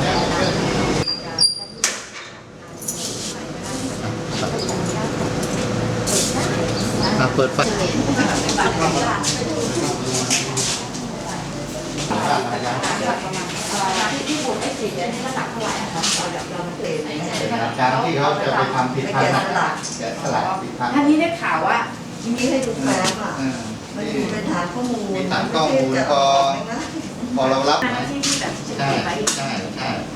ก็ทุกอย่าเนี่ยมันก็อะเปิดไฟที่ผมไม่สีนี่น้ำหนักเท่าไหร่อะเราเรามันเปลี่ยอาจารย์ที่เขาจะไปทำผิดพันธุ์นะสลักผิดพันธุ์ท่านนี้ได้ข่าวว่ามีให้ลูกค้าค่ะอืมมันอยู่เป็นฐานข้อมูลมีฐานข้อมูลพอพอเรารับหน้าที่ที่แบบใช่ใช่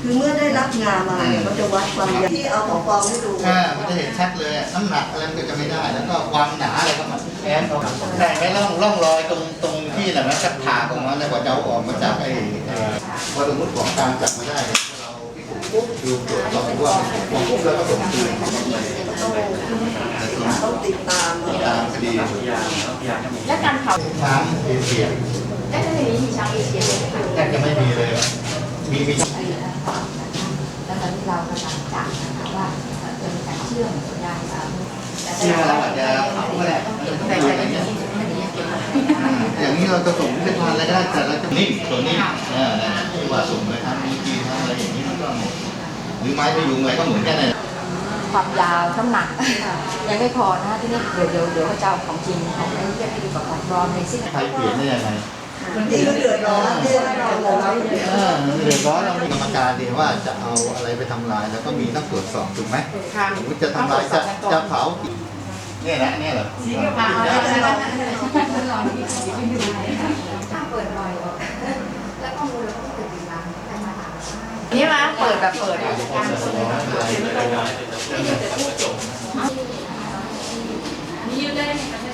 คือเมื่อได้รับงานมาเนี่ยเขาจะวัดความยาวที่เอาของปลอมให้ดูใช่มันจะเห็นชัดเลยอะน้ำหนักอะไรมันก็จะไม่ได้ แล้วก็ความหนาอะไรก็มันแอนเขาแต่ไม่ร่องร่องรอยตรงตรงที่น่ะนะกระถากออกมาแล้วกว่าจะเอาออกมาจากไอ้ไอ้พอสมมติของกลางจับมาได้เนี่ยเราพิสูจน์ปุ๊บดูตรวจสอบดูว่าของปุ๊บแล้วก็ส่งคืนต้องติดตามตามคดีและการเผาช้างเอเชียและในนี้มีช้างเอเชียด้วยไหมคะ แทบจะไม่มีเลยมีมีแล้วต อนนี้เรากำลังจับนะคะว่าจะมีการเชื่อมได้ค่ะเชื่อเราอาจจะเผาก็ได้แต่แต่อย่างนี้อันนี้เก็บไว้อย่างนี้เราจะส่งเป็นพันแล้วก็ได้แต่เราจะนิ่มตัวนิ่มอ่าที่ว่าส่งไปทำมีกีทำอะไรอย่างนี้มันก็หมดหรือไม้พยุงอะไรก็เหมือนกันเลยความยาวน้ำหนักยังไม่พอนะที่นี่เดี๋ยวเดี๋ยวเดี๋ยวจะเอาของจริงของไอ้ที่ให้ดูกับของปลอมในสิ้นใครเปลี่ยนได้ยังไง นี่เดือดร้อนที่เราเราเดือดร้อนเรามีกรรมการดีว่าจะเอาอะไรไปทำลายแล้วก็มีต้องตรวจสอบถูกไหมจะทำลายจะจะเผาเนี่ยนะเนี่ยเหรอมาเอาแลองที่เปิดบ่แล้วก็มูลเกิดติดตามนมาเนี่มาเปิดแบบเปิดการคนเลยไม่จะพูดจบนี่ยืดได้ไหม